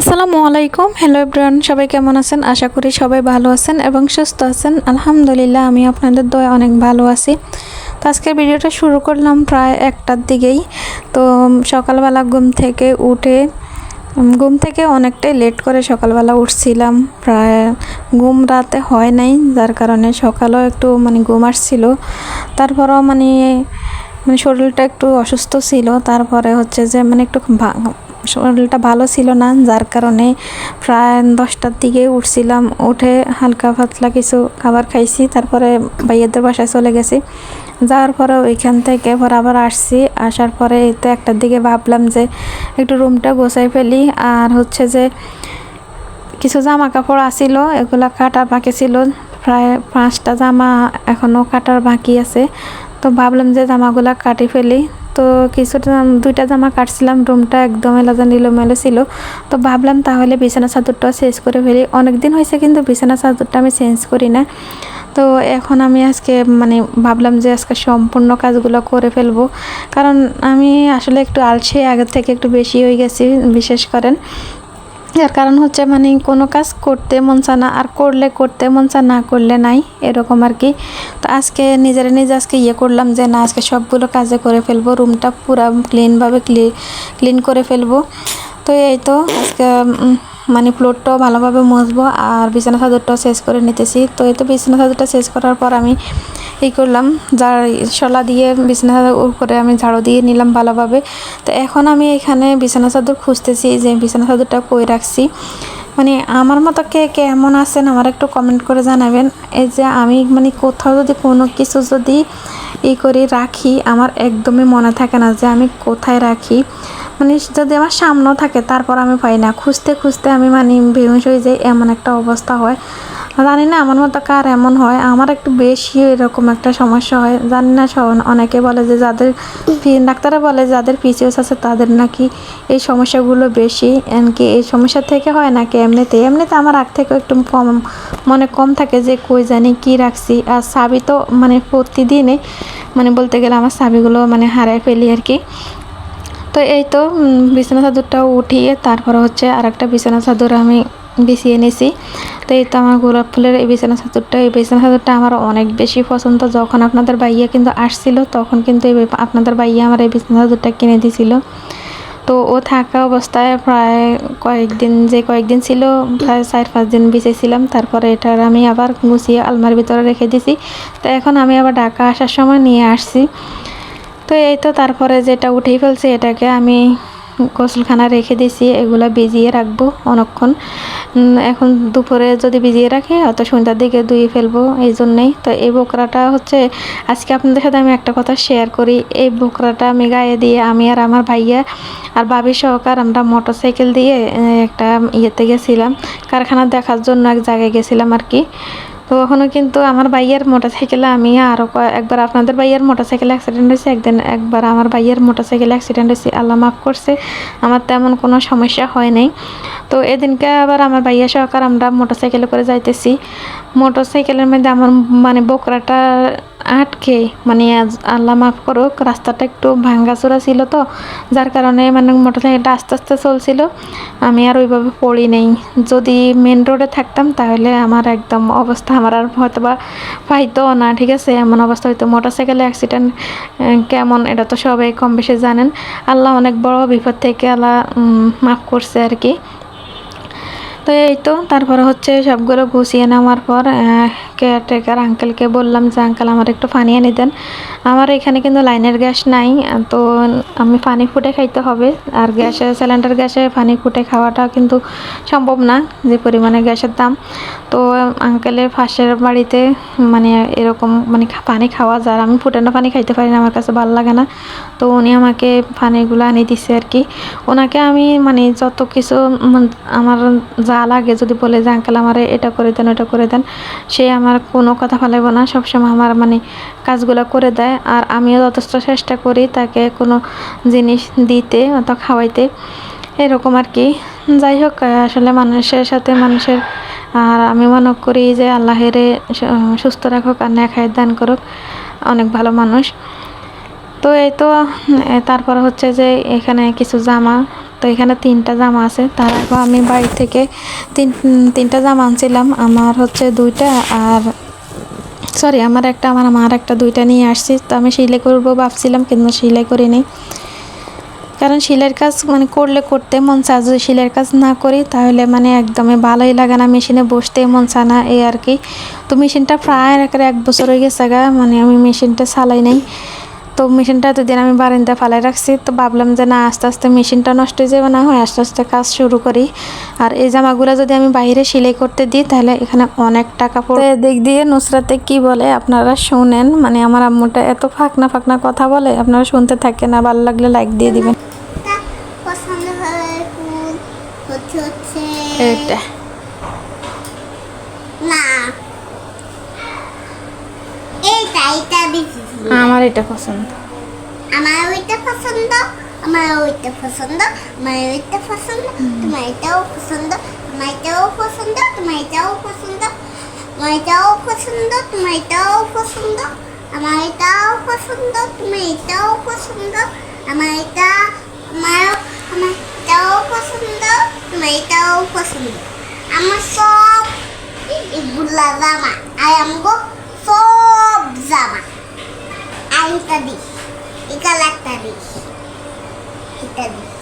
আসসালামু আলাইকুম। Hello everyone সবাই কেমন আছেন? আশা করি সবাই ভালো আছেন এবং সুস্থ আছেন। আলহামদুলিল্লাহ আমি আপনাদের দয়া অনেক ভালো আছি। তো আজকের ভিডিওটা শুরু করলাম প্রায় একটার দিকেই। তো সকালবেলা ঘুম থেকে উঠে ঘুম থেকে অনেকটাই লেট করে সকালবেলা উঠছিলাম। প্রায় ঘুম রাতে হয় নাই, যার কারণে সকালেও একটু মানে ঘুম আসছিল। তারপরও মানে মানে শরীরটা একটু অসুস্থ ছিল। তারপরে হচ্ছে যে মানে একটু শরীরটা ভালো ছিল না, যার কারণে প্রায় দশটার দিকে উঠছিলাম, উঠে হালকা পাতলা কিছু খাবার খাইছি, তারপরে ভাইয়াদের বাসায় চলে গেছি। যাওয়ার পরে ওইখান থেকে পর আবার আসছি, আসার পরে এই তো একটার দিকে ভাবলাম যে একটু রুমটা গোছাই ফেলি, আর হচ্ছে যে কিছু জামা কাপড় আসিল এগুলো কাটার বাকি ছিল, প্রায় পাঁচটা জামা এখনও কাটার বাকি আছে। তো ভাবলাম যে জামাগুলা কাটি ফেলি তো কিছুটা দুইটা জামা কাটছিলাম, রুমটা একদম এলাজা নিলোমেলো ছিল। তো ভাবলাম তাহলে বিছানা চাদরটা চেঞ্জ করে ফেলি। অনেক দিন হয়েছে কিন্তু বিছানা চাদরটা আমি চেঞ্জ করি না। তো এখন আমি আজকে মানে ভাবলাম যে আজকে সম্পূর্ণ কাজগুলো করে ফেলব। কারণ আমি আসলে একটু আলসে, আগের থেকে একটু বেশি হয়ে গেছি, বিশেষ করেন। এর কারণ হচ্ছে মানে কোনো কাজ করতে মন চায় না আর করলে করতে মন চায় না করলে নাই, এরকম আর কি। তো আজকে নিজের নিজে আজকে ইয়ে করলাম যে, না, আজকে সবগুলো কাজে করে ফেলব, রুমটা পুরা ক্লিনভাবে ক্লিন করে ফেলব। তো এই তো আজকে মানে ফ্লোরটাও ভালোভাবে মুছবো আর বিছানা চাদরটাও শেষ করে নিতেছি। তো এই তো বিছানা চাদরটা শেষ করার পর আমি এই করলাম, যার শলা দিয়ে বিছানা চাদর উপরে আমি ঝাড়ু দিয়ে নিলাম ভালোভাবে। তো এখন আমি এখানে বিছানা চাদর খুঁজতেছি যে বিছানা চাদরটা কই রাখছি। মানে আমার মতো কে কেমন আছেন আমার একটু কমেন্ট করে জানাবেন। এই যে আমি মানে কোথাও যদি কোনো কিছু যদি ই করে, রাখি, আমার একদমই মনে থাকে না যে আমি কোথায় রাখি। মানে যদি আমার সামনেও থাকে, তারপর আমি পাই না। খুঁজতে খুঁজতে আমি মানে বেহুশ হয়ে যাই এমন একটা অবস্থা হয়। জানি না, আমার মতো কার এমন হয়? আমার একটু বেশি এরকম একটা সমস্যা হয়। জানি না অনেকে বলে যে যাদের ডাক্তাররা বলে যাদের পিসিওস আছে, তাদের নাকি এই সমস্যাগুলো বেশি। এমনকি এই সমস্যা থেকে হয় নাকি এমনিতে? এমনিতে আমার আগ থেকে একটু কম, মনে কম থাকে যে কই জানি কি রাখছি। আর সাবি তো মানে প্রতিদিনে মানে বলতে গেলে আমার সাবিগুলো মানে হারায় ফেলি আর কি। তো এই তো বিছানা চাদরটাও উঠিয়ে তারপর হচ্ছে আর একটা বিছানা চাদর আমি বিছিয়ে নিয়েছি তো এই তো আমার গোলাপ ফুলের এই বিছানা চাদরটা, এই বিছানা চাদরটা আমার অনেক বেশি পছন্দ। যখন আপনাদের বাইয়া কিন্তু আসছিল, তখন কিন্তু এই আপনাদের বাইয়া আমার এই বিছানা চাদরটা কিনে দিয়েছিল তো ও থাকা অবস্থায় প্রায় কয়েকদিন, যে কয়েকদিন ছিল, প্রায় চার পাঁচ দিন বিছেছিলাম তারপরে এটার আমি আবার গুছিয়ে আলমারির ভিতরে রেখে দিছি। তো এখন আমি আবার ঢাকা আসার সময় নিয়ে আসছি। তো এই তো তারপরে যেটা উঠেই ফেলছে, এটাকে আমি গোসলখানা রেখে দিছি এগুলো ভিজিয়ে রাখব অনেকক্ষণ। এখন দুপুরে যদি ভিজিয়ে রাখি হয়তো সন্ধ্যার দিকে ধুয়ে ফেলব এই জন্যেই। তো এই বোকরাটা হচ্ছে, আজকে আপনাদের সাথে আমি একটা কথা শেয়ার করি। এই বোকরাটা আমি গায়ে দিয়ে আমি আর আমার ভাইয়া আর বাবি সহকার আমরা মোটর সাইকেল দিয়ে একটা ইয়েতে গেছিলাম, কারখানা দেখার জন্য এক জায়গায় গেছিলাম আর কি। তো ওখানে কিন্তু আমার ভাইয়ের মোটর সাইকেলে আমি আরও একবার আপনাদের ভাইয়ের মোটর সাইকেলে অ্যাক্সিডেন্ট হয়েছে, একদিন একবার আমার ভাইয়ের মোটর সাইকেলে অ্যাক্সিডেন্ট হয়েছে, আল্লাহ মাফ করছে, আমার তেমন কোনো সমস্যা হয় নাই। তো এদিনকে আবার আমার ভাইয়া সহকার আমরা মোটর সাইকেলে করে যাইতেছি। মোটর সাইকেলের মধ্যে আমার মানে বকরাটা আটকে। মানে আল্লাহ মাফ করুক, রাস্তাটা একটু ভাঙ্গাচোরা ছিল তো, যার কারণে মানে মোটর সাইকেলটা আস্তে আস্তে চলছিল। আমি আর ওইভাবে পড়ি নেই। যদি মেন রোডে থাকতাম, তাহলে আমার একদম অবস্থা, আমার আর হয়তো বা পাইতো না, ঠিক আছে? এমন অবস্থা হইতো। মোটর সাইকেলে অ্যাক্সিডেন্ট কেমন, এটা তো সবাই কম বেশি জানেন। আল্লাহ অনেক বড় বিপদ থেকে আল্লাহ মাফ করছে আর কি। তো এই তো, তারপরে হচ্ছে সবগুলো গুছিয়ে নেওয়ার পর কেয়ারটেকার আঙ্কেলকে বললাম যে আঙ্কেল আমার একটু পানি এনে দেন। আমার এখানে কিন্তু লাইনের গ্যাস নাই, তো আমি পানি ফুটে খাইতে হবে। আর গ্যাসে সিলিন্ডার গ্যাসে পানি ফুটে খাওয়াটা কিন্তু সম্ভব না, যে পরিমাণে গ্যাসের দাম। তো আঙ্কেলের পাশের বাড়িতে মানে এরকম মানে পানি খাওয়া যায়। আমি ফুটানো পানি খাইতে পারি না, আমার কাছে ভালো লাগে না। তো উনি আমাকে পানিগুলো আনি দিছে আর কি। ওনাকে আমি মানে যত কিছু, আমার যা লাগে যদি বলে যে, আঙ্কেল আমার এটা করে দেন, ওটা করে দেন, সে আমার কোনো কথা ফেলাইব না। সবসময় আমার মানে কাজগুলো করে দেয়। আর আমিও যথেষ্ট চেষ্টা করি তাকে কোনো জিনিস দিতে অথবা খাওয়াইতে। এরকম আর কি। যাই হোক আসলে মানুষের সাথে মানুষের, আর আমি মনে করি যে, আল্লাহের সুস্থ রাখুক আর নেখায় দান করুক। অনেক ভালো মানুষ। তো এই তো তারপর হচ্ছে যে, এখানে কিছু জামা তো এখানে তিনটা জামা আছে। তার আগে আমি বাড়ি থেকে তিন তিনটা জামা আনছিলাম। আমার হচ্ছে দুইটা আর সরি, আমার একটা, আমার মার একটা দুইটা নিয়ে আসছি। তো আমি সিলাই করব ভাবছিলাম, কিন্তু সিলাই করিনি। কারণ সেলাইয়ের কাজ মানে করলে করতে মন চায়। যদি সেলাইয়ের কাজ না করি, তাহলে মানে একদমই ভালোই লাগে না। মেশিনে বসতে মন চায় না, এই আর কি। তো মেশিনটা প্রায় এক বছর হয়ে গেছে গা। মানে আমি মেশিনটা চালাই নাই। তো মেশিনটা এতদিন আমি বারান্দা ফালাই রাখছি তো ভাবলাম যে না আস্তে আস্তে মেশিনটা নষ্ট হয়ে যাবে না হয় আস্তে আস্তে কাজ শুরু করি। আর এই জামাগুলো যদি আমি বাইরে সেলাই করতে দিই তাহলে এখানে অনেক টাকা পড়ে দিক দিয়ে নুসরাতে কি বলে আপনারা শুনেন মানে আমার আম্মুটা এত ফাঁকনা ফাঁকনা কথা বলে আপনারা শুনতে থাকেন আর ভালো লাগলে লাইক দিয়ে দিবেন। তা পছন্দ হয় ফুল হচ্ছে হচ্ছে এইটা না এইটা এটা বেশি ছিল। আমার এটা পছন্দ। আমার ওইটা পছন্দ আমার ওইটা পছন্দ আমার ওইটা পছন্দ, তোমার এটাও পছন্দ, তোমার এটাও পছন্দ, তোমার এটাও পছন্দ আমার এটাও পছন্দ, তোমার এটাও পছন্দ, আমার এটাও পছন্দ, তোমার এটাও পছন্দ, আমার এটা, আমার আমার এটাও পছন্দ, তোমার এটাও পছন্দ। আমার সব এগুলা জামা, আর আমগো সব জামা। আর এটা দিস এই কালারটা দিস এটা দিস